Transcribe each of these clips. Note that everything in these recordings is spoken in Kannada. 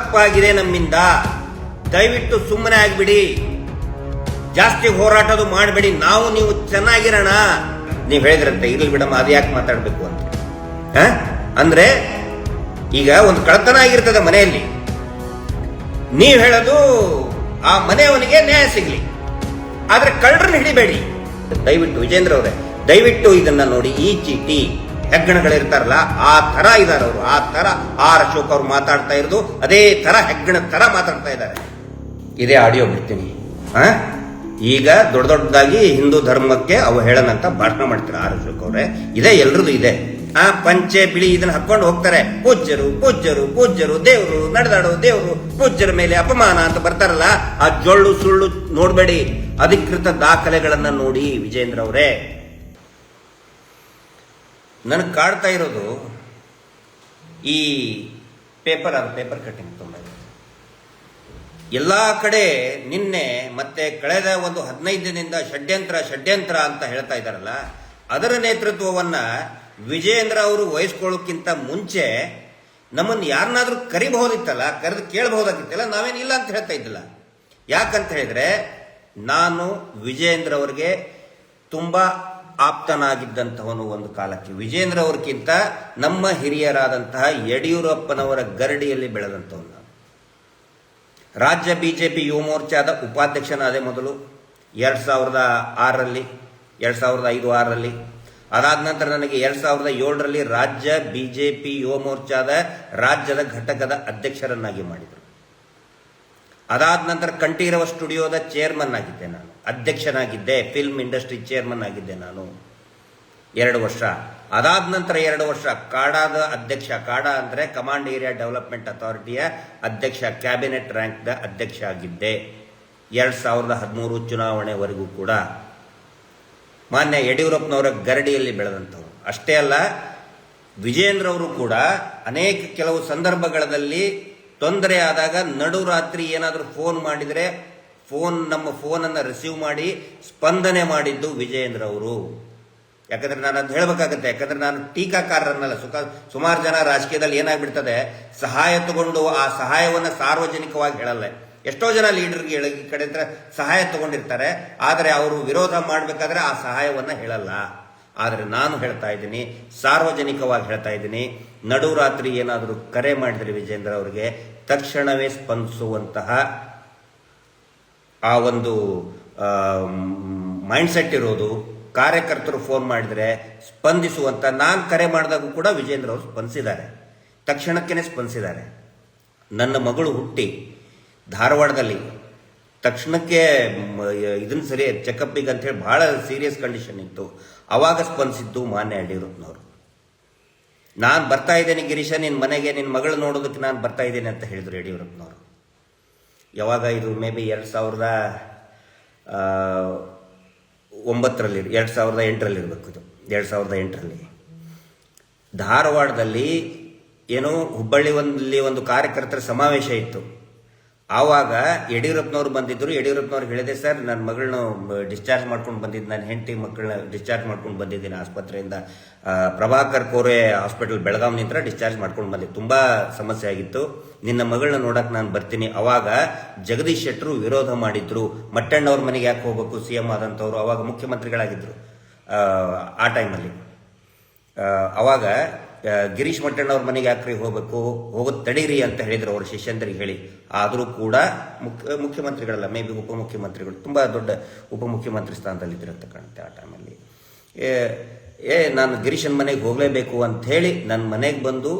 ತಪ್ಪಾಗಿದೆ ನಮ್ಮಿಂದ. ದಯವಿಟ್ಟು ಸುಮ್ಮನೆ ಆಗ್ಬಿಡಿ. ಜಾಸ್ತಿ ಹೋರಾಟದು ಮಾಡಬೇಡಿ. ನಾವು ನೀವು ಚೆನ್ನಾಗಿರೋಣ. ನೀವು ಹೇಳಿದ್ರಂತೆ, ಇರ್ಲಿ ಬಿಡಮ್ಮ, ಅದು ಯಾಕೆ ಮಾತಾಡಬೇಕು ಅಂತ? ಅಂದ್ರೆ, ಈಗ ಒಂದು ಕಳತನ ಆಗಿರ್ತದೆ ಮನೆಯಲ್ಲಿ. ನೀವು ಹೇಳೋದು, ಆ ಮನೆಯವನಿಗೆ ನ್ಯಾಯ ಸಿಗ್ಲಿ. ಆದ್ರೆ ಕಳ್ಳರನ್ನ ಹಿಡಿಬೇಡಿ. ದಯವಿಟ್ಟು ವಿಜೇಂದ್ರ ಅವರೇ, ದಯವಿಟ್ಟು ಇದನ್ನ ನೋಡಿ ಈ ಚೀಟಿ ಹೆಗ್ಗಣಗಳಿರ್ತಾರಲ್ಲ ಆ ತರ ಇದಾರೆ ಅವರು. ಆ ತರ ಆರ್ ಅಶೋಕ್ ಅವರು ಮಾತಾಡ್ತಾ ಇರೋದು ಅದೇ ತರ ಹೆಗ್ಗಣ ತರ ಮಾತಾಡ್ತಾ ಇದ್ದಾರೆ. ಇದೇ ಆಡಿಯೋ ಬಿಡ್ತೀನಿ. ಆ? ಈಗ ದೊಡ್ಡ ದೊಡ್ಡದಾಗಿ ಹಿಂದೂ ಧರ್ಮಕ್ಕೆ ಅವು ಹೇಳನಂತ ಭಾಷಣ ಮಾಡ್ತಾರೆ ಆರ್ ಅಶೋಕ್ ಅವರೇ. ಇದೇ ಎಲ್ರದ್ದು ಇದೆ. ಆ ಪಂಚೆ ಬಿಳಿ ಇದನ್ನ ಹಾಕೊಂಡು ಹೋಗ್ತಾರೆ. ಪೂಜ್ಯರು ಪೂಜ್ಯರು ಪೂಜ್ಯರು ದೇವರು ನಡೆದಾಡೋ ದೇವರು ಪೂಜ್ಯರ ಮೇಲೆ ಅಪಮಾನ ಅಂತ ಬರ್ತಾರಲ್ಲ ಆ ಜೊಳ್ಳು ಸುಳ್ಳು ನೋಡಬೇಡಿ. ಅಧಿಕೃತ ದಾಖಲೆಗಳನ್ನ ನೋಡಿ ವಿಜೇಂದ್ರ ಅವರೇ. ನನಗೆ ಕಾಡ್ತಾ ಇರೋದು ಈ ಪೇಪರ್ ಅದು ಪೇಪರ್ ಕಟ್ಟಿಂಗ್ ತುಂಬ ಎಲ್ಲ ಕಡೆ ನಿನ್ನೆ ಮತ್ತೆ ಕಳೆದ ಒಂದು ಹದಿನೈದು ದಿನದಿಂದ ಷಡ್ಯಂತ್ರ ಷಡ್ಯಂತ್ರ ಅಂತ ಹೇಳ್ತಾ ಇದ್ದಾರಲ್ಲ, ಅದರ ನೇತೃತ್ವವನ್ನು ವಿಜಯೇಂದ್ರ ಅವರು ವಹಿಸ್ಕೊಳ್ಳೋಕ್ಕಿಂತ ಮುಂಚೆ ನಮ್ಮನ್ನು ಯಾರನ್ನಾದ್ರೂ ಕರಿಬಹುದಿತ್ತಲ್ಲ, ಕರೆದು ಕೇಳಬಹುದಾಗಿತ್ತಲ್ಲ ನಾವೇನಿಲ್ಲ ಅಂತ ಹೇಳ್ತಾ ಇದ್ದಿಲ್ಲ. ಯಾಕಂತ ಹೇಳಿದ್ರೆ, ನಾನು ವಿಜಯೇಂದ್ರ ಅವರಿಗೆ ತುಂಬಾ ಆಪ್ತನಾಗಿದ್ದಂತಹವನು ಒಂದು ಕಾಲಕ್ಕೆ. ವಿಜೇಂದ್ರ ಅವರಿಗಿಂತ ನಮ್ಮ ಹಿರಿಯರಾದಂತಹ ಯಡಿಯೂರಪ್ಪನವರ ಗರಡಿಯಲ್ಲಿ ಬೆಳೆದಂಥವನು ರಾಜ್ಯ ಬಿಜೆಪಿ ಯುವ ಮೋರ್ಚಾದ ಉಪಾಧ್ಯಕ್ಷನಾದೆ ಮೊದಲು, ಎರಡು ಸಾವಿರದ ಆರರಲ್ಲಿ, ಎರಡು ಸಾವಿರದ ಐದು ಆರರಲ್ಲಿ. ಅದಾದ ನಂತರ ನನಗೆ ಎರಡು ಸಾವಿರದ ಏಳರಲ್ಲಿ ರಾಜ್ಯ ಬಿಜೆಪಿ ಯುವ ಮೋರ್ಚಾದ ರಾಜ್ಯದ ಘಟಕದ ಅಧ್ಯಕ್ಷರನ್ನಾಗಿ ಮಾಡಿದರು. ಅದಾದ ನಂತರ ಕಂಠೀರವ ಸ್ಟುಡಿಯೋದ ಚೇರ್ಮನ್ ಆಗಿದ್ದೆ ನಾನು. ಅಧ್ಯಕ್ಷನಾಗಿದ್ದೆ ಫಿಲ್ಮ್ ಇಂಡಸ್ಟ್ರಿ ಚೇರ್ಮನ್ ಆಗಿದ್ದೆ ನಾನು. ಎರಡು ವರ್ಷ. ಅದಾದ ನಂತರ ಎರಡು ವರ್ಷ ಕಾಡಾದ ಅಧ್ಯಕ್ಷ, ಕಾಡಾ ಅಂದ್ರೆ ಕಮಾಂಡ್ ಏರಿಯಾ ಡೆವಲಪ್ಮೆಂಟ್ ಅಥಾರಿಟಿಯ ಅಧ್ಯಕ್ಷ ಕ್ಯಾಬಿನೆಟ್ ರ್ಯಾಂಕ್ದ ಅಧ್ಯಕ್ಷ ಆಗಿದ್ದೆ. ಎರಡ್ ಸಾವಿರದ ಹದಿಮೂರು ಚುನಾವಣೆವರೆಗೂ ಕೂಡ. ಮಾನ್ಯ ಯಡಿಯೂರಪ್ಪನವರ ಗರಡಿಯಲ್ಲಿ ಬೆಳೆದಂಥವ್ರು. ಅಷ್ಟೇ ಅಲ್ಲ ವಿಜೇಂದ್ರ ಅವರು ಕೂಡ ಅನೇಕ ಕೆಲವು ಸಂದರ್ಭಗಳಲ್ಲಿ ತೊಂದರೆ ಆದಾಗ ನಡು ರಾತ್ರಿ ಏನಾದರೂ ಫೋನ್ ಮಾಡಿದರೆ, ಫೋನ್ ನಮ್ಮ ಫೋನನ್ನು ರಿಸೀವ್ ಮಾಡಿ ಸ್ಪಂದನೆ ಮಾಡಿದ್ದು ವಿಜಯೇಂದ್ರ ಅವರು. ಯಾಕಂದ್ರೆ ನಾನು ಅದು ಹೇಳಬೇಕಾಗತ್ತೆ. ಯಾಕಂದ್ರೆ ನಾನು ಟೀಕಾಕಾರರನ್ನಲ್ಲ ಸುಖ ಸುಮಾರು ಜನ ರಾಜಕೀಯದಲ್ಲಿ ಏನಾಗ್ಬಿಡ್ತದೆ, ಸಹಾಯ ತಗೊಂಡು ಆ ಸಹಾಯವನ್ನು ಸಾರ್ವಜನಿಕವಾಗಿ ಹೇಳಲ್ಲ. ಎಷ್ಟೋ ಜನ ಲೀಡರ್ಗೆ ಈ ಕಡೆ ಸಹಾಯ ತಗೊಂಡಿರ್ತಾರೆ, ಆದರೆ ಅವರು ವಿರೋಧ ಮಾಡಬೇಕಾದ್ರೆ ಆ ಸಹಾಯವನ್ನು ಹೇಳಲ್ಲ. ಆದರೆ ನಾನು ಹೇಳ್ತಾ ಇದ್ದೀನಿ, ಸಾರ್ವಜನಿಕವಾಗಿ ಹೇಳ್ತಾ ಇದ್ದೀನಿ, ನಡುರಾತ್ರಿ ಏನಾದರೂ ಕರೆ ಮಾಡಿದರೆ ವಿಜೇಂದ್ರ ಅವರಿಗೆ, ತಕ್ಷಣವೇ ಸ್ಪಂದಿಸುವಂತಹ ಆ ಒಂದು ಮೈಂಡ್ಸೆಟ್ ಇರೋದು, ಕಾರ್ಯಕರ್ತರು ಫೋನ್ ಮಾಡಿದರೆ ಸ್ಪಂದಿಸುವಂತ, ನಾನು ಕರೆ ಮಾಡಿದಾಗೂ ಕೂಡ ವಿಜೇಂದ್ರ ಅವರು ಸ್ಪಂದಿಸಿದ್ದಾರೆ. ತಕ್ಷಣಕ್ಕೇ ಸ್ಪಂದಿಸಿದ್ದಾರೆ. ನನ್ನ ಮಗಳು ಹುಟ್ಟಿ, ಧಾರವಾಡದಲ್ಲಿ, ತಕ್ಷಣಕ್ಕೆ ಇದನ್ನ ಸರಿ ಚೆಕಪ್ಪಿಗೆ ಅಂತ ಹೇಳಿ ಭಾಳ ಸೀರಿಯಸ್ ಕಂಡೀಷನ್ ಇತ್ತು. ಅವಾಗ ಸ್ಪಂದಿಸಿದ್ದು ಮಾನ್ಯ ಯಡಿಯೂರಪ್ಪನವರು. ನಾನು ಬರ್ತಾ ಇದ್ದೇನೆ ಗಿರೀಶ ನಿನ್ನ ಮನೆಗೆ ನಿನ್ನ ಮಗಳು ನೋಡೋದಕ್ಕೆ ನಾನು ಬರ್ತಾ ಇದ್ದೇನೆ ಅಂತ ಹೇಳಿದ್ರು ಯಡಿಯೂರಪ್ಪನವರು. ಯಾವಾಗ ಇದು ಮೇ ಬಿ ಎರಡು ಸಾವಿರದ ಒಂಬತ್ತರಲ್ಲಿ, ಎರಡು ಸಾವಿರದ ಎಂಟರಲ್ಲಿ ಇರಬೇಕು ಇದು, ಎರಡು ಸಾವಿರದ ಎಂಟರಲ್ಲಿ. ಧಾರವಾಡದಲ್ಲಿ ಏನೋ ಹುಬ್ಬಳ್ಳಿ ಒಂದಲ್ಲಿ ಒಂದು ಕಾರ್ಯಕರ್ತರ ಸಮಾವೇಶ ಇತ್ತು. ಆವಾಗ ಯಡಿಯೂರಪ್ಪನವ್ರು ಬಂದಿದ್ದರು ಯಡಿಯೂರಪ್ಪನವ್ರು ಹೇಳಿದೆ ಸರ್ ನನ್ನ ಮಗಳನ್ನ ಡಿಸ್ಚಾರ್ಜ್ ಮಾಡ್ಕೊಂಡು ಬಂದಿದ್ದು ನನ್ನ ಹೆಂಡತಿ ಮಕ್ಕಳನ್ನ ಡಿಸ್ಚಾರ್ಜ್ ಮಾಡ್ಕೊಂಡು ಬಂದಿದ್ದೀನಿ ಆಸ್ಪತ್ರೆಯಿಂದ. ಪ್ರಭಾಕರ್ ಕೋರೆ ಹಾಸ್ಪಿಟಲ್ ಬೆಳಗಾವಿ ನಿಂತರ ಡಿಸ್ಚಾರ್ಜ್ ಮಾಡ್ಕೊಂಡು ಬಂದಿದ್ದು ತುಂಬ ಸಮಸ್ಯೆ ಆಗಿತ್ತು. ನಿನ್ನ ಮಗಳನ್ನ ನೋಡಕ್ ನಾನು ಬರ್ತೀನಿ. ಅವಾಗ ಜಗದೀಶ್ ಶೆಟ್ಟರು ವಿರೋಧ ಮಾಡಿದ್ರು. ಮಟ್ಟಣ್ಣವ್ರ ಮನೆಗೆ ಯಾಕೆ ಹೋಗ್ಬೇಕು? ಸಿ ಎಂ ಆದಂಥವ್ರು ಅವಾಗ ಮುಖ್ಯಮಂತ್ರಿಗಳಾಗಿದ್ರು ಆ, ಟೈಮಲ್ಲಿ ಅವಾಗ ಗಿರೀಶ್ ಮಟ್ಟಣ್ಣವ್ರ ಮನೆಗೆ ಯಾಕ್ರಿ ಹೋಗಬೇಕು? ಹೋಗೋದು ತಡೀರಿ ಅಂತ ಹೇಳಿದ್ರು ಅವರು ಶಿಷ್ಯಂದ್ರಿಗೆ ಹೇಳಿ. ಆದರೂ ಕೂಡ ಮುಖ್ಯ ಮುಖ್ಯಮಂತ್ರಿಗಳಲ್ಲ, ಮೇ ಬಿ ಉಪಮುಖ್ಯಮಂತ್ರಿಗಳು, ತುಂಬ ದೊಡ್ಡ ಉಪಮುಖ್ಯಮಂತ್ರಿ ಸ್ಥಾನದಲ್ಲಿ ಇದ್ರಂತ ಕಾಣುತ್ತೆ ಆ ಟೈಮಲ್ಲಿ. ಏ ಏ, ನಾನು ಗಿರೀಶನ್ ಮನೆಗೆ ಹೋಗಲೇಬೇಕು ಅಂತ ಹೇಳಿ ನನ್ನ ಮನೆಗೆ ಬಂದು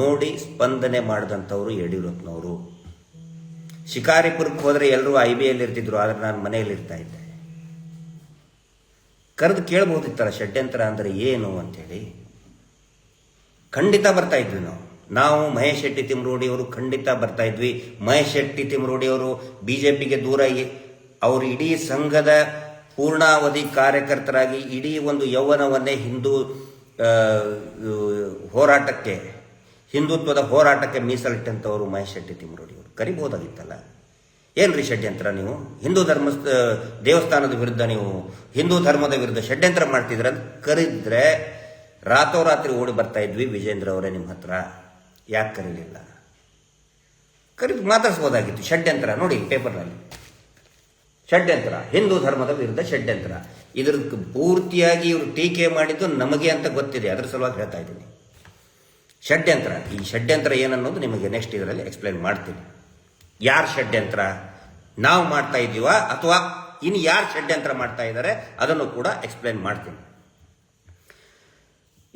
ನೋಡಿ ಸ್ಪಂದನೆ ಮಾಡಿದಂಥವ್ರು ಯಡಿಯೂರಪ್ಪನವರು. ಶಿಕಾರಿಪುರಕ್ಕೆ ಹೋದರೆ ಎಲ್ಲರೂ ಐ ಬಿ ಎಲ್ಲಿ ಇರ್ತಿದ್ರು ಆದರೆ ನಾನು ಮನೆಯಲ್ಲಿ ಇರ್ತಾ ಇದ್ದೆ. ಕರೆದು ಕೇಳಬಹುದಿತ್ತಲ್ಲ ಷಡ್ಯಂತ್ರ ಅಂದರೆ ಏನು ಅಂತೇಳಿ ಖಂಡಿತ ಬರ್ತಾ ಇದ್ವಿ ನಾವು. ನಾವು ಮಹೇಶ್ ಶೆಟ್ಟಿ ತಿಮ್ರೋಡಿ ಅವರು ಖಂಡಿತ ಬರ್ತಾ ಇದ್ವಿ. ಮಹೇಶ್ ಶೆಟ್ಟಿ ತಿಮ್ರೋಡಿ ಅವರು ಪಿಗೆ ದೂರ ಅವರು ಇಡೀ ಸಂಘದ ಪೂರ್ಣಾವಧಿ ಕಾರ್ಯಕರ್ತರಾಗಿ ಇಡೀ ಒಂದು ಯೌವನವನ್ನೇ ಹಿಂದೂ ಹೋರಾಟಕ್ಕೆ, ಹಿಂದುತ್ವದ ಹೋರಾಟಕ್ಕೆ ಮೀಸಲಿಟ್ಟಂಥವರು ಮಹೇಶ್ ಶೆಟ್ಟಿ ತಿಮ್ರೋಡಿ ಅವರು ಕರಿಬಹುದಾಗಿತ್ತಲ್ಲ ಏನ್ರಿ ಷಡ್ಯಂತ್ರ ನೀವು? ಹಿಂದೂ ಧರ್ಮ ದೇವಸ್ಥಾನದ ವಿರುದ್ಧ ನೀವು ಹಿಂದೂ ಧರ್ಮದ ವಿರುದ್ಧ ಷಡ್ಯಂತ್ರ ಮಾಡ್ತಿದ್ರ ಅಂತ ರಾತ್ರೋರಾತ್ರಿ ಓಡಿ ಬರ್ತಾ ಇದ್ವಿ, ವಿಜೇಂದ್ರ ಅವರೇ ನಿಮ್ಮ ಹತ್ರ. ಯಾಕೆ ಕರೀಲಿಲ್ಲ? ಕರೆದು ಮಾತಾಡಿಸ್ಬೋದಾಗಿತ್ತು. ಷಡ್ಯಂತ್ರ ನೋಡಿ, ಪೇಪರ್ನಲ್ಲಿ. ಷಡ್ಯಂತ್ರ, ಹಿಂದೂ ಧರ್ಮದ ವಿರುದ್ಧ ಷಡ್ಯಂತ್ರ. ಇದ್ರದ್ದು ಪೂರ್ತಿಯಾಗಿ ಇವರು ಟೀಕೆ ಮಾಡಿದ್ದು ನಮಗೆ ಅಂತ ಗೊತ್ತಿದೆ. ಅದರ ಸಲುವಾಗಿ ಹೇಳ್ತಾ ಇದ್ದೀನಿ. ಷಡ್ಯಂತ್ರ, ಈ ಷಡ್ಯಂತ್ರ ಏನನ್ನೋದು ನಿಮಗೆ ನೆಕ್ಸ್ಟ್ ಇದರಲ್ಲಿ ಎಕ್ಸ್ಪ್ಲೈನ್ ಮಾಡ್ತೀನಿ. ಯಾರು ಷಡ್ಯಂತ್ರ? ನಾವು ಮಾಡ್ತಾ ಇದ್ದೀವ ಅಥವಾ ಇನ್ನು ಯಾರು ಷಡ್ಯಂತ್ರ ಮಾಡ್ತಾ ಇದ್ದಾರೆ, ಅದನ್ನು ಕೂಡ ಎಕ್ಸ್ಪ್ಲೈನ್ ಮಾಡ್ತೀನಿ.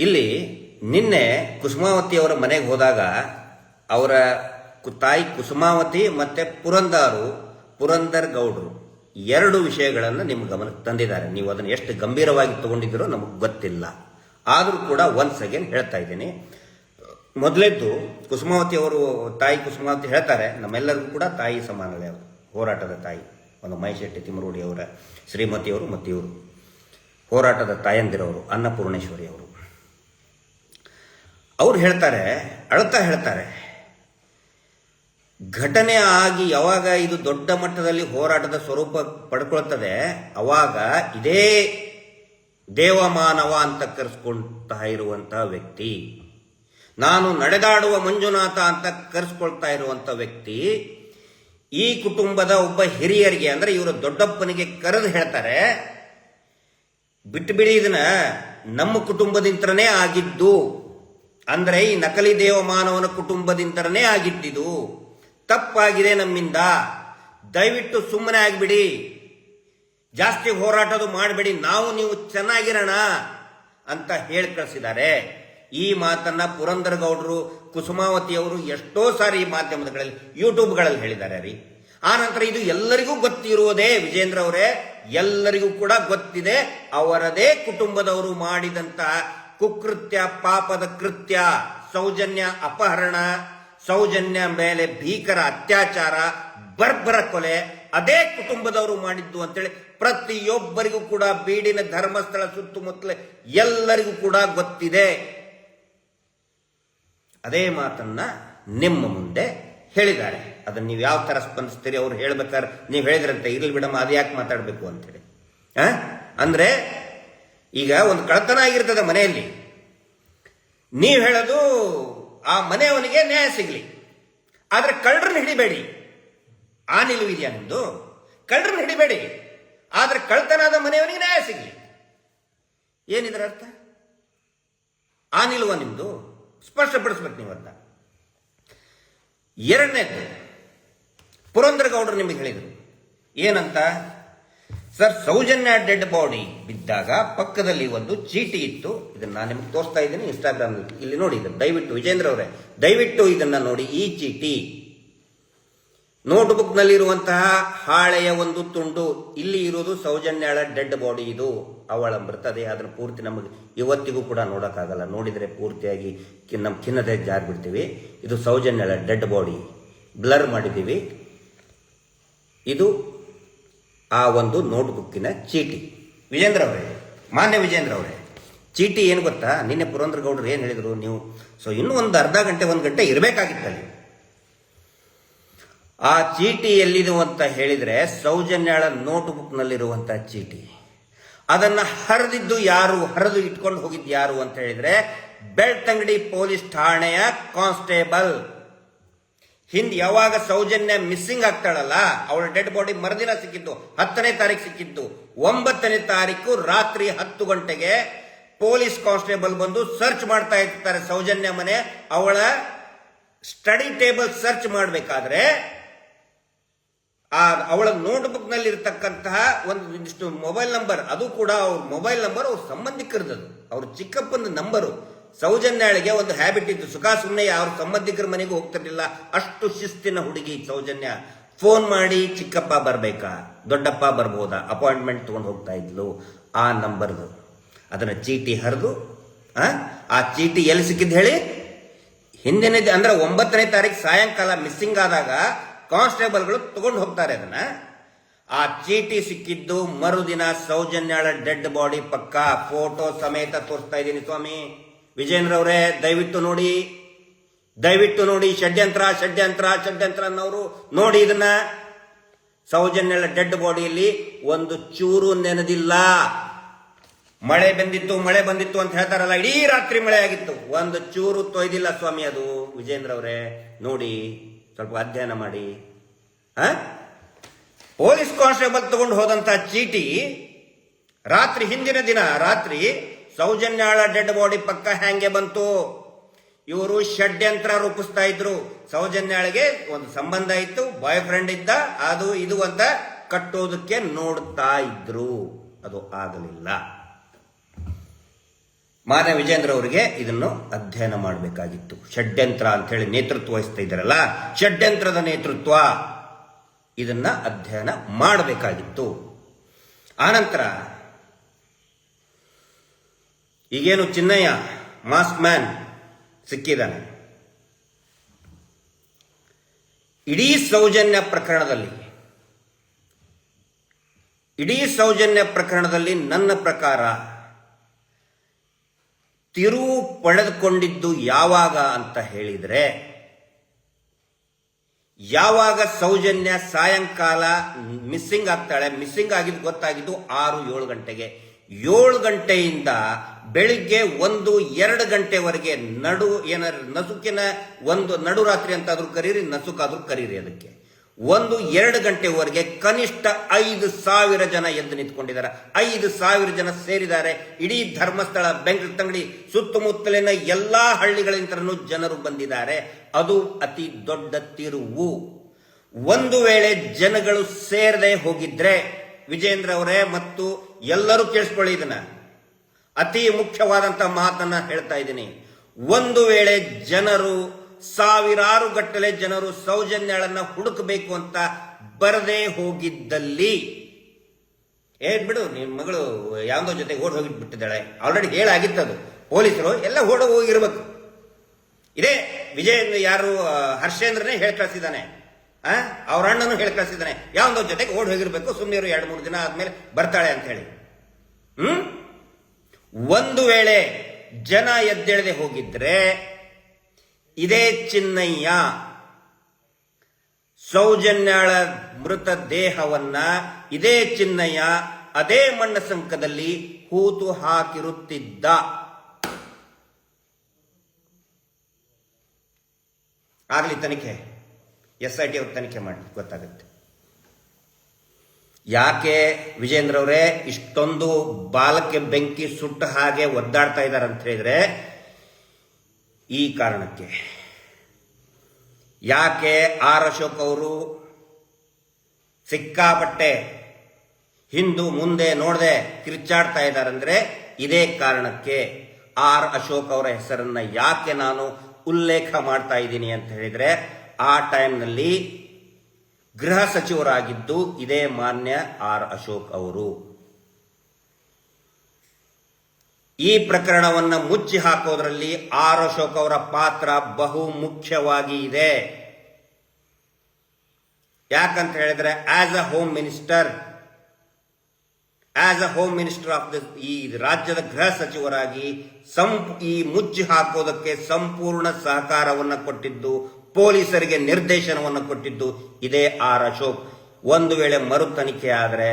ಇಲ್ಲಿ ನಿನ್ನೆ ಕುಸುಮಾವತಿ ಅವರ ಮನೆಗೆ ಹೋದಾಗ ಅವರ ತಾಯಿ ಕುಸುಮಾವತಿ ಮತ್ತೆ ಪುರಂದಾರು, ಪುರಂದರ್ ಗೌಡ್ರು ಎರಡು ವಿಷಯಗಳನ್ನು ನಿಮ್ಮ ಗಮನಕ್ಕೆ ತಂದಿದ್ದಾರೆ. ನೀವು ಅದನ್ನು ಎಷ್ಟು ಗಂಭೀರವಾಗಿ ತಗೊಂಡಿದ್ದೀರೋ ನಮಗೆ ಗೊತ್ತಿಲ್ಲ. ಆದರೂ ಕೂಡ ಒನ್ಸ್ ಅಗೇನ್ ಹೇಳ್ತಾ ಇದ್ದೀನಿ. ಮೊದಲೇದ್ದು ಕುಸುಮಾವತಿ ಅವರು, ತಾಯಿ ಕುಸುಮಾವತಿ ಹೇಳ್ತಾರೆ, ನಮ್ಮೆಲ್ಲರಿಗೂ ಕೂಡ ತಾಯಿ ಸಮಾನವೇ ಅವರು, ಹೋರಾಟದ ತಾಯಿ, ಒಂದು ಮೈಶೆಟ್ಟಿ ತಿಮರೋಡಿ ಅವರ ಶ್ರೀಮತಿಯವರು ಮತ್ತು ಇವರು ಹೋರಾಟದ ತಾಯಂದಿರವರು, ಅನ್ನಪೂರ್ಣೇಶ್ವರಿ ಅವರು. ಅವ್ರು ಹೇಳ್ತಾರೆ ಅಳ್ತಾ ಹೇಳ್ತಾರೆ, ಘಟನೆ ಆಗಿ ಯಾವಾಗ ಇದು ದೊಡ್ಡ ಮಟ್ಟದಲ್ಲಿ ಹೋರಾಟದ ಸ್ವರೂಪ ಪಡ್ಕೊಳ್ತದೆ, ಅವಾಗ ಇದೇ ದೇವಮಾನವ ಅಂತ ಕರೆಸ್ಕೊಳ್ತಾ ಇರುವಂತಹ ವ್ಯಕ್ತಿ, ನಾನು ನಡೆದಾಡುವ ಮಂಜುನಾಥ ಅಂತ ಕರೆಸ್ಕೊಳ್ತಾ ಇರುವಂತ ವ್ಯಕ್ತಿ, ಈ ಕುಟುಂಬದ ಒಬ್ಬ ಹಿರಿಯರಿಗೆ, ಅಂದ್ರೆ ಇವರ ದೊಡ್ಡಪ್ಪನಿಗೆ ಕರೆದು ಹೇಳ್ತಾರೆ ಬಿಟ್ಟು ಬಿಡಿ ಇದನ್ನ, ನಮ್ಮ ಕುಟುಂಬದಿಂತ್ರನೇ ಆಗಿದ್ದು ಅಂದ್ರೆ ಈ ನಕಲಿ ದೇವಮಾನವನ ಕುಟುಂಬದಿಂದನೇ ಆಗಿದ್ದಿದು ತಪ್ಪಾಗಿದೆ ನಮ್ಮಿಂದ. ದಯವಿಟ್ಟು ಸುಮ್ಮನೆ ಆಗಿಬಿಡಿ. ಜಾಸ್ತಿ ಹೋರಾಟದು ಮಾಡಬೇಡಿ. ನಾವು ನೀವು ಚೆನ್ನಾಗಿರೋಣ ಅಂತ ಹೇಳಿ ಕಳಿಸಿದ್ದಾರೆ. ಈ ಮಾತನ್ನ ಪುರಂದರ ಗೌಡರು ಕುಸುಮಾವತಿ ಅವರು ಎಷ್ಟೋ ಸಾರಿ ಮಾಧ್ಯಮಗಳಲ್ಲಿ, ಯೂಟ್ಯೂಬ್ಗಳಲ್ಲಿ ಹೇಳಿದ್ದಾರೆ ರೀ. ಆ ನಂತರ ಇದು ಎಲ್ಲರಿಗೂ ಗೊತ್ತಿರುವುದೇ ವಿಜೇಂದ್ರ ಅವರೇ. ಎಲ್ಲರಿಗೂ ಕೂಡ ಗೊತ್ತಿದೆ. ಅವರದೇ ಕುಟುಂಬದವರು ಮಾಡಿದಂತಹ ಕುಕೃತ್ಯ, ಪಾಪದ ಕೃತ್ಯ, ಸೌಜನ್ಯ ಅಪಹರಣ, ಸೌಜನ್ಯ ಮೇಲೆ ಭೀಕರ ಅತ್ಯಾಚಾರ, ಬರ್ಬರ ಕೊಲೆ, ಅದೇ ಕುಟುಂಬದವರು ಮಾಡಿದ್ದು ಅಂತೇಳಿ ಪ್ರತಿಯೊಬ್ಬರಿಗೂ ಕೂಡ ಬೀಡಿನ ಧರ್ಮಸ್ಥಳ ಸುತ್ತಮುತ್ತಲ ಎಲ್ಲರಿಗೂ ಕೂಡ ಗೊತ್ತಿದೆ. ಅದೇ ಮಾತನ್ನ ನಿಮ್ಮ ಮುಂದೆ ಹೇಳಿದ್ದಾರೆ. ಅದನ್ನ ನೀವು ಯಾವ ತರ ಸ್ಪಂದಿಸ್ತೀರಿ, ಅವ್ರು ಹೇಳ್ಬೇಕಾದ್ರೆ, ನೀವು ಹೇಳಿದ್ರಂತೆ, ಇರ್ಲಿ ಬಿಡಮ್ಮ ಅದು ಯಾಕೆ ಮಾತಾಡಬೇಕು ಅಂತೇಳಿ? ಅಂದ್ರೆ ಈಗ ಒಂದು ಕಳತನ ಆಗಿರ್ತದೆ ಮನೆಯಲ್ಲಿ. ನೀವು ಹೇಳೋದು ಆ ಮನೆಯವನಿಗೆ ನ್ಯಾಯ ಸಿಗಲಿ. ಆದರೆ ಕಳ್ಳರನ್ನ ಹಿಡಿಬೇಡಿ. ಆ ನಿಲುವು ಇದೆಯಾ ನಿಮ್ದು? ಕಳ್ಳರನ್ನ ಹಿಡಿಬೇಡಿ. ಆದರೆ ಕಳ್ತನಾದ ಮನೆಯವನಿಗೆ ನ್ಯಾಯ ಸಿಗಲಿ. ಏನಿದ್ರ ಅರ್ಥ? ಆ ನಿಲುವ ನಿಮ್ದು. ಸ್ಪಷ್ಟಪಡಿಸ್ಬೇಕು ನೀವು ಅಂತ. ಎರಡನೇದು ಪುರಂದರ ಗೌಡರು ನಿಮಗೆ ಹೇಳಿದರು. ಏನಂತ? ಸರ್, ಸೌಜನ್ಯ ಡೆಡ್ ಬಾಡಿ ಬಿದ್ದಾಗ ಪಕ್ಕದಲ್ಲಿ ಒಂದು ಚೀಟಿ ಇತ್ತು. ಇದನ್ನ ನಾನು ನಿಮ್ಗೆ ತೋರಿಸ್ತಾ ಇದ್ದೀನಿ ಇನ್ಸ್ಟಾಗ್ರಾಮ್ ಇಲ್ಲಿ ನೋಡಿ ಇದನ್ನು ದಯವಿಟ್ಟು ವಿಜೇಂದ್ರ ಅವರೇ, ದಯವಿಟ್ಟು ಇದನ್ನ ನೋಡಿ, ಈ ಚೀಟಿ. ನೋಟ್ಬುಕ್ ನಲ್ಲಿರುವಂತಹ ಹಾಳೆಯ ಒಂದು ತುಂಡು, ಇಲ್ಲಿ ಇರೋದು ಸೌಜನ್ಯಳ ಡೆಡ್ ಬಾಡಿ ಇದು. ಅವಳ ಬರ್ತದೆ ಅದನ್ನು ಪೂರ್ತಿ ನಮಗೆ ಇವತ್ತಿಗೂ ಕೂಡ ನೋಡೋಕ್ಕಾಗಲ್ಲ. ನೋಡಿದರೆ ಪೂರ್ತಿಯಾಗಿ ನಮ್ಮ ಖಿನ್ನತೆ ಜಾರಿ ಬಿಡ್ತೀವಿ ಇದು ಸೌಜನ್ಯಳ ಡೆಡ್ ಬಾಡಿ. ಬ್ಲರ್ ಮಾಡಿದ್ದೀವಿ. ಇದು ಆ ಒಂದು ನೋಟ್ಬುಕ್ಕಿನ ಚೀಟಿ. ವಿಜೇಂದ್ರ ಅವರೇ ಮಾನ್ಯ ವಿಜೇಂದ್ರ ಅವರೇ ಚೀಟಿ ಏನು ಗೊತ್ತಾ? ನಿನ್ನೆ ಪುರಂದ್ರ ಗೌಡರು ಏನು ಹೇಳಿದರು? ನೀವು ಸೊ ಇನ್ನೂ ಒಂದು ಅರ್ಧ ಗಂಟೆ, ಒಂದು ಗಂಟೆ ಇರಬೇಕಾಗಿತ್ತಲ್ಲಿ. ಆ ಚೀಟಿ ಎಲ್ಲಿದು ಅಂತ ಹೇಳಿದ್ರೆ ಸೌಜನ್ಯಾಳ ನೋಟ್ಬುಕ್ ನಲ್ಲಿರುವಂತಹ ಚೀಟಿ. ಅದನ್ನ ಹರಿದಿದ್ದು ಯಾರು? ಹರಿದು ಇಟ್ಕೊಂಡು ಹೋಗಿದ್ದು ಯಾರು ಅಂತ ಹೇಳಿದ್ರೆ ಬೆಳ್ತಂಗಡಿ ಪೊಲೀಸ್ ಠಾಣೆಯ ಕಾನ್ಸ್ಟೇಬಲ್ ಹಿಂದ್ ಯಾವಾಗ ಸೌಜನ್ಯ ಮಿಸ್ಸಿಂಗ್ ಆಗ್ತಾಳಲ್ಲ, ಅವಳ ಡೆಡ್ ಬಾಡಿ ಮರುದಿನ ಸಿಕ್ಕಿದ್ದು, ಹತ್ತನೇ ತಾರೀಕು ಸಿಕ್ಕಿದ್ದು. ಒಂಬತ್ತನೇ ತಾರೀಕು ರಾತ್ರಿ ಹತ್ತು ಗಂಟೆಗೆ ಪೊಲೀಸ್ ಕಾನ್ಸ್ಟೇಬಲ್ ಬಂದು ಸರ್ಚ್ ಮಾಡ್ತಾ ಇರ್ತಾರೆ ಸೌಜನ್ಯ ಮನೆ. ಅವಳ ಸ್ಟಡಿ ಟೇಬಲ್ ಸರ್ಚ್ ಮಾಡಬೇಕಾದ್ರೆ ಆ ಅವಳ ನೋಟ್ಬುಕ್ನಲ್ಲಿ ಇರತಕ್ಕಂತಹ ಒಂದು ಇಷ್ಟು ಮೊಬೈಲ್ ನಂಬರ್, ಅದು ಕೂಡ ಅವ್ರ ಮೊಬೈಲ್ ನಂಬರ್ ಅವ್ರ ಸಂಬಂಧಿಕರದ್ದು. ಅವ್ರ ಚಿಕ್ಕಪ್ಪನ ನಂಬರು. ಸೌಜನ್ಯಳಿಗೆ ಒಂದು ಹ್ಯಾಬಿಟ್ ಇತ್ತು. ಸುಖ ಸುಮ್ಮನೆ ಅವ್ರ ಸಂಬಂಧಿಕರ ಮನೆಗೂ ಹೋಗ್ತಿರ್ಲಿಲ್ಲ. ಅಷ್ಟು ಶಿಸ್ತಿನ ಹುಡುಗಿ ಸೌಜನ್ಯ. ಫೋನ್ ಮಾಡಿ, ಚಿಕ್ಕಪ್ಪ ಬರಬೇಕಾ? ದೊಡ್ಡಪ್ಪ ಬರ್ಬೋದಾ? ಅಪಾಯಿಂಟ್ಮೆಂಟ್ ತಗೊಂಡು ಹೋಗ್ತಾ ಇದ್ಲು. ಆ ನಂಬರ್ದು ಅದನ್ನ ಚೀಟಿ ಹರಿದು, ಆ ಚೀಟಿ ಎಲ್ಲಿ ಸಿಕ್ಕಿದ್ದು ಹೇಳಿ? ಹಿಂದಿನ ಅಂದ್ರೆ ಒಂಬತ್ತನೇ ತಾರೀಕು ಸಾಯಂಕಾಲ ಮಿಸ್ಸಿಂಗ್ ಆದಾಗ ಕಾನ್ಸ್ಟೇಬಲ್ಗಳು ತಗೊಂಡು ಹೋಗ್ತಾರೆ ಅದನ್ನ. ಆ ಚೀಟಿ ಸಿಕ್ಕಿದ್ದು ಮರುದಿನ ಸೌಜನ್ಯಾಳ ಡೆಡ್ ಬಾಡಿ ಪಕ್ಕ. ಫೋಟೋ ಸಮೇತ ತೋರಿಸ್ತಾ ಇದ್ದೀನಿ ಸ್ವಾಮಿ. ವಿಜೇಂದ್ರ ಅವರೇ ದಯವಿಟ್ಟು ನೋಡಿ ದಯವಿಟ್ಟು ನೋಡಿ ಷಡ್ಯಂತ್ರ ಷಡ್ಯಂತ್ರ ಷಡ್ಯಂತ್ರ ಅನ್ನೋರು ನೋಡಿ ಇದನ್ನ. ಸೌಜನ್ಯಳ ಡೆಡ್ ಬಾಡಿಯಲ್ಲಿ ಒಂದು ಚೂರು ನೆನೆದಿಲ್ಲ. ಮಳೆ ಬಂದಿತ್ತು ಮಳೆ ಬಂದಿತ್ತು ಅಂತ ಹೇಳ್ತಾರಲ್ಲ, ಇಡೀ ರಾತ್ರಿ ಮಳೆ ಆಗಿತ್ತು. ಒಂದು ಚೂರು ತೊಯ್ದಿಲ್ಲ ಸ್ವಾಮಿ ಅದು. ವಿಜೇಂದ್ರ ಅವರೇ ನೋಡಿ, ಸ್ವಲ್ಪ ಅಧ್ಯಯನ ಮಾಡಿ. ಆ? ಪೊಲೀಸ್ ಕಾನ್ಸ್ಟೇಬಲ್ ತಗೊಂಡು ಹೋದಂತ ಚೀಟಿ, ರಾತ್ರಿ ಹಿಂದಿನ ದಿನ, ರಾತ್ರಿ ಸೌಜನ್ಯಾಳ ಡೆಡ್ ಬಾಡಿ ಪಕ್ಕ ಹ್ಯಾಂಗೆ ಬಂತು? ಇವರು ಷಡ್ಯಂತ್ರ ರೂಪಿಸ್ತಾ ಇದ್ರು. ಸೌಜನ್ಯಾಳಿಗೆ ಒಂದು ಸಂಬಂಧ ಇತ್ತು ಬಾಯ್ ಫ್ರೆಂಡ್ ಇದ್ದ, ಅದು ಇದು ಅಂತ ಕಟ್ಟೋದಕ್ಕೆ ನೋಡ್ತಾ ಇದ್ರು. ಅದು ಆಗಲಿಲ್ಲ. ಮಾನ್ಯ ವಿಜೇಂದ್ರ ಅವರಿಗೆ ಇದನ್ನು ಅಧ್ಯಯನ ಮಾಡಬೇಕಾಗಿತ್ತು. ಷಡ್ಯಂತ್ರ ಅಂತ ಹೇಳಿ ನೇತೃತ್ವ ವಹಿಸ್ತಾ ಇದ್ದಾರಲ್ಲ, ಷಡ್ಯಂತ್ರದ ನೇತೃತ್ವ ಇದನ್ನ ಅಧ್ಯಯನ ಮಾಡಬೇಕಾಗಿತ್ತು. ಆನಂತರ ಈಗೇನು ಚಿನ್ನಯ್ಯ, ಮಾಸ್ಕ್ ಮ್ಯಾನ್ ಸಿಕ್ಕಿದ್ದಾನೆ. ಇಡೀ ಸೌಜನ್ಯ ಪ್ರಕರಣದಲ್ಲಿ, ಇಡೀ ಸೌಜನ್ಯ ಪ್ರಕರಣದಲ್ಲಿ ನನ್ನ ಪ್ರಕಾರ ತಿರುವು ಪಡೆದುಕೊಂಡಿದ್ದು ಯಾವಾಗ ಅಂತ ಹೇಳಿದರೆ, ಯಾವಾಗ ಸೌಜನ್ಯ ಸಾಯಂಕಾಲ ಮಿಸ್ಸಿಂಗ್ ಆಗ್ತಾಳೆ, ಮಿಸ್ಸಿಂಗ್ ಆಗಿದ್ದು ಗೊತ್ತಾಗಿದ್ದು ಆರು ಏಳು ಗಂಟೆಗೆ. ಏಳು ಗಂಟೆಯಿಂದ ಬೆಳಿಗ್ಗೆ ಒಂದು, ಎರಡು ಗಂಟೆವರೆಗೆ ನಡು ಏನಾರ ನಸುಕಿನ ಒಂದು ನಡು ರಾತ್ರಿ ಅಂತಾದ್ರೂ ಕರೀರಿ, ನಸುಕಾದ್ರೂ ಕರೀರಿ ಅದಕ್ಕೆ. ಒಂದು, ಎರಡು ಗಂಟೆವರೆಗೆ ಕನಿಷ್ಠ ಐದು ಸಾವಿರ ಜನ ಎದ್ದು ನಿಂತ್ಕೊಂಡಿದ್ದಾರೆ. ಐದು ಸಾವಿರ ಜನ ಸೇರಿದ್ದಾರೆ. ಇಡೀ ಧರ್ಮಸ್ಥಳ, ಬೆಂಗಳೂರು ಸುತ್ತಮುತ್ತಲಿನ ಎಲ್ಲಾ ಹಳ್ಳಿಗಳಿಂದಲೂ ಜನರು ಬಂದಿದ್ದಾರೆ. ಅದು ಅತಿ ದೊಡ್ಡ ತಿರುವು. ಒಂದು ವೇಳೆ ಜನಗಳು ಸೇರದೆ ಹೋಗಿದ್ರೆ ವಿಜೇಂದ್ರ ಅವರೇ ಮತ್ತು ಎಲ್ಲರೂ ಕೇಳಿಸ್ಕೊಳ್ಳಿ ಇದನ್ನ. ಅತಿ ಮುಖ್ಯವಾದಂತಹ ಮಾತನ್ನ ಹೇಳ್ತಾ ಇದ್ದೀನಿ. ಒಂದು ವೇಳೆ ಜನರು, ಸಾವಿರಾರು ಗಟ್ಟಲೆ ಜನರು ಸೌಜನ್ಯಗಳನ್ನ ಹುಡುಕಬೇಕು ಅಂತ ಬರದೇ ಹೋಗಿದ್ದಲ್ಲಿ ಏನ್ ಬಿಡು ನಿಮ್ಮ ಮಗಳು ಯಾವ್ದೋ ಜೊತೆಗೆ ಓಡ್ ಹೋಗಿಬಿಟ್ಟಿದ್ದಾಳೆ ಆಲ್ರೆಡಿ ಹೇಳಾಗಿತ್ತದು ಪೊಲೀಸರು ಎಲ್ಲ ಓಡ ಹೋಗಿರ್ಬೇಕು. ಇದೇ ವಿಜಯೇಂದ್ರ ಯಾರು ಹರ್ಷೇಂದ್ರನೇ ಹೇಳಿ ಕಳಿಸಿದ್ದಾನೆ. ಆ, ಅವ್ರ ಅಣ್ಣನು ಹೇಳಿ ಕಳಿಸಿದ್ದಾನೆ. ಯಾವ್ದೋ ಜೊತೆಗೆ ಓಡ್ ಹೋಗಿರ್ಬೇಕು ಸುಮ್ಮನೆ ಎರಡು ಮೂರು ದಿನ ಆದ್ಮೇಲೆ ಬರ್ತಾಳೆ ಅಂತ ಹೇಳಿ. ಹ್ಮ್? ಒಂದು ವೇಳೆ ಜನ ಎದ್ದೇಳದೆ ಹೋಗಿದ್ರೆ, ಇದೇ ಚಿನ್ನಯ್ಯ ಸೌಜನ್ಯಾಳ ಮೃತ ದೇಹವನ್ನ ಇದೇ ಚಿನ್ನಯ್ಯ ಅದೇ ಮಣ್ಣ ಸಂಕದಲ್ಲಿ ಹೂತು ಹಾಕಿರುತ್ತಿದ್ದ. ಆಗಲಿ ತನಿಖೆ, ಎಸ್ ಐ ಟಿ ಅವ್ರ ತನಿಖೆ ಮಾಡಿ, ಗೊತ್ತಾಗುತ್ತೆ. ಯಾಕೆ ವಿಜೇಂದ್ರ ಅವರೇ ಇಷ್ಟೊಂದು ಬಾಲಕ್ಕೆ ಬೆಂಕಿ ಸುಟ್ಟ ಹಾಗೆ ಒದ್ದಾಡ್ತಾ ಇದ್ದಾರೆ ಅಂತ ಹೇಳಿದ್ರೆ ಈ ಕಾರಣಕ್ಕೆ. ಯಾಕೆ ಆರ್ ಅಶೋಕ್ ಅವರು ಸಿಕ್ಕಾಪಟ್ಟೆ ಹಿಂದು ಮುಂದೆ ನೋಡದೆ ಕಿರ್ಚಾಡ್ತಾ ಇದ್ದಾರಂದ್ರೆ ಇದೇ ಕಾರಣಕ್ಕೆ ಆರ್ ಅಶೋಕ್ ಅವರ ಹೆಸರನ್ನ ಯಾಕೆ ನಾನು ಉಲ್ಲೇಖ ಮಾಡ್ತಾ ಇದ್ದೀನಿ ಅಂತ ಹೇಳಿದ್ರೆ ಆ ಟೈಮ್ನಲ್ಲಿ ಗೃಹ ಸಚಿವರಾಗಿದ್ದು ಇದೇ ಮಾನ್ಯ ಆರ್ ಅಶೋಕ್ ಅವರು. ಈ ಪ್ರಕರಣವನ್ನು ಮುಚ್ಚಿ ಹಾಕೋದ್ರಲ್ಲಿ ಆರ್ ಅಶೋಕ್ ಅವರ ಪಾತ್ರ ಬಹು ಮುಖ್ಯವಾಗಿ ಇದೆ. ಯಾಕಂತ ಹೇಳಿದ್ರೆ as a home minister as a home minister of the ಈ ರಾಜ್ಯದ ಗೃಹ ಸಚಿವರಾಗಿ ಸಂಪ್, ಈ ಮುಚ್ಚಿ ಹಾಕೋದಕ್ಕೆ ಸಂಪೂರ್ಣ ಸಹಕಾರವನ್ನು ಕೊಟ್ಟಿದ್ದು ಪೊಲೀಸರಿಗೆ ನಿರ್ದೇಶನವನ್ನು ಕೊಟ್ಟಿದ್ದು ಇದೇ ಆರ್ ಅಶೋಕ್. ಒಂದು ವೇಳೆ ಮರು ತನಿಖೆ ಆದರೆ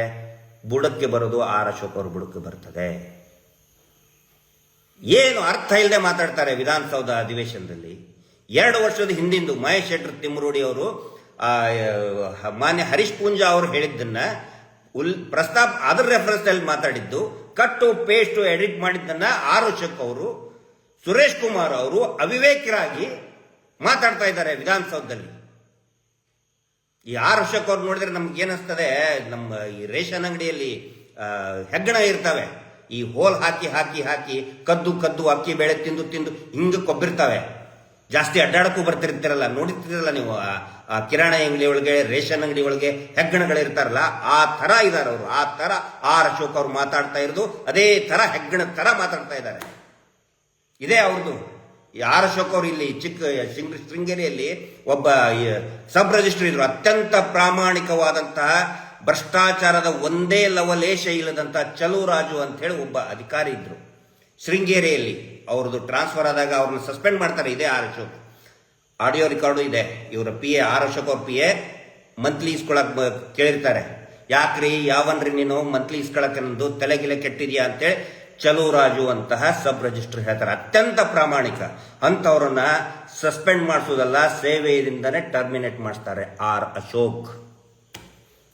ಬುಡಕ್ಕೆ ಬರೋದು ಆರ್ ಅಶೋಕ್ ಅವರು ಬುಡಕ್ಕೆ ಬರ್ತದೆ. ಏನು ಅರ್ಥ ಇಲ್ಲದೆ ಮಾತಾಡ್ತಾರೆ ವಿಧಾನಸೌಧ ಅಧಿವೇಶನದಲ್ಲಿ. ಎರಡು ವರ್ಷದ ಹಿಂದಿಂದು ಮಹೇಶ್ ಶೆಟ್ಟರ್ ತಿಮ್ಮರೂಡಿ ಅವರು ಮಾನ್ಯ ಹರೀಶ್ ಪೂಂಜಾ ಅವರು ಹೇಳಿದ್ದನ್ನ ಉಲ್, ಪ್ರಸ್ತಾಪ, ಅದರ ರೆಫರೆನ್ಸ್ ಅಲ್ಲಿ ಮಾತಾಡಿದ್ದು, ಕಟ್ಟು ಪೇಸ್ಟ್ ಎಡಿಟ್ ಮಾಡಿದ್ದನ್ನ ಆರ್ ಅಶೋಕ್ ಅವರು, ಸುರೇಶ್ ಕುಮಾರ್ ಅವರು ಅವಿವೇಕರಾಗಿ ಮಾತಾಡ್ತಾ ಇದ್ದಾರೆ ವಿಧಾನಸೌಧದಲ್ಲಿ. ಈ ಆರು ವರ್ಷಕ್ಕೆ ಅವ್ರು ನೋಡಿದ್ರೆ ನಮ್ಗೆ ಏನಿಸ್ತದೆ, ನಮ್ಮ ಈ ರೇಷನ್ ಅಂಗಡಿಯಲ್ಲಿ ಹೆಗ್ಗಣ ಇರ್ತವೆ. ಈ ಹೋಲ್ ಹಾಕಿ ಹಾಕಿ ಹಾಕಿ, ಕದ್ದು ಕದ್ದು, ಅಕ್ಕಿ ಬೇಳೆ ತಿಂದು ತಿಂದು ಹಿಂಗೆ ಕೊಬ್ಬಿರ್ತವೆ. ಜಾಸ್ತಿ ಅಡ್ಡಾಡಕ್ಕೂ ಬರ್ತಿರ್ತೀರಲ್ಲ, ನೋಡಿರ್ತಿರಲ್ಲ ನೀವು, ಆ- ಕಿರಾಣ ಅಂಗಡಿ ಒಳಗೆ, ರೇಷನ್ ಅಂಗಡಿ ಒಳಗೆ ಹೆಗ್ಗಣಗಳು ಇರ್ತಾರಲ್ಲ ಆ ತರ ಇದಾರೆ ಅವರು. ಆ ತರ ಆರ್ ಅಶೋಕ್ ಅವ್ರು ಮಾತಾಡ್ತಾ ಇರೋದು, ಅದೇ ತರ ಹೆಗ್ಗಣ ತರ ಮಾತಾಡ್ತಾ ಇದ್ದಾರೆ. ಇದೇ ಅವ್ರದ್ದು. ಆರ್ ಅಶೋಕ್ ಅವರು ಇಲ್ಲಿ ಚಿಕ್ಕ ಶೃಂಗ- ಶೃಂಗೇರಿಯಲ್ಲಿ ಒಬ್ಬ ಸಬ್ ರಿಜಿಸ್ಟರ್ ಇದ್ರು ಅತ್ಯಂತ ಪ್ರಾಮಾಣಿಕವಾದಂತಹ ಭ್ರಷ್ಟಾಚಾರದ ಒಂದೇ ಲವಲೇಶ ಇಲ್ಲದಂತಹ ಚಲುರಾಜು ಅಂತ ಹೇಳಿ ಒಬ್ಬ ಅಧಿಕಾರಿ ಇದ್ರು. ಶೃಂಗೇರಿಯಲ್ಲಿ ಅವ್ರದ್ದು ಟ್ರಾನ್ಸ್ಫರ್ ಆದಾಗ ಅವ್ರನ್ನ ಸಸ್ಪೆಂಡ್ ಮಾಡ್ತಾರೆ. ಇದೇ ಆರ್ ಅಶೋಕ್ ಆಡಿಯೋ ರೆಕಾರ್ಡು ಇದೆ. ಇವರ ಪಿ ಎ ಆರ್ ಅಶೋಕ್ ಅವ್ರ ಪಿ ಎ ಮಂತ್ಲಿ ಇಸ್ಕೊಳಕ್ ಬ- ಕೇಳಿರ್ತಾರೆ. ಯಾಕ್ರಿ, ಯಾವನ್ರಿ ನೀನು ಮಂತ್ಲಿ ಇಸ್ಕೊಳಕ್ಕೆ ನಂದು ತಲೆಗಿಲೆ ಕೆಟ್ಟಿದ್ಯಾ ಅಂತೇಳಿ ಚಲುರಾಜು ಅಂತಹ ಸಬ್ ರಿಜಿಸ್ಟರ್ ಹೇಳ್ತಾರೆ. ಅತ್ಯಂತ ಪ್ರಾಮಾಣಿಕ. ಅಂತವ್ರನ್ನ ಸಸ್ಪೆಂಡ್ ಮಾಡಿಸೋದಲ್ಲ, ಸೇವೆಯಿಂದನೇ ಟರ್ಮಿನೇಟ್ ಮಾಡಿಸ್ತಾರೆ ಆರ್ ಅಶೋಕ್.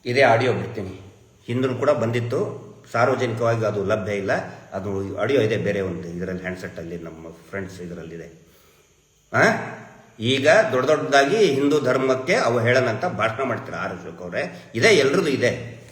ಇದೇ ಆಡಿಯೋ ಬಿಡ್ತೀನಿ. ಹಿಂದೂ ಕೂಡ ಬಂದಿತ್ತು. ಸಾರ್ವಜನಿಕವಾಗಿ ಅದು ಲಭ್ಯ ಇಲ್ಲ. ಅದು ಆಡಿಯೋ ಇದೆ, ಬೇರೆ ಒಂದು ಇದರಲ್ಲಿ ಹ್ಯಾಂಡ್ಸೆಟ್ಟಲ್ಲಿ ನಮ್ಮ ಫ್ರೆಂಡ್ಸ್ ಇದರಲ್ಲಿದೆ. ಹಾಂ ಈಗ ದೊಡ್ಡ ದೊಡ್ಡದಾಗಿ ಹಿಂದೂ ಧರ್ಮಕ್ಕೆ ಅವು ಹೇಳನಂತ ಭಾಷಣ ಮಾಡ್ತಾರೆ ಆರ್ ಅಶೋಕ್ ಅವರೇ. ಇದೆ, ಎಲ್ರದ್ದು ಇದೆ.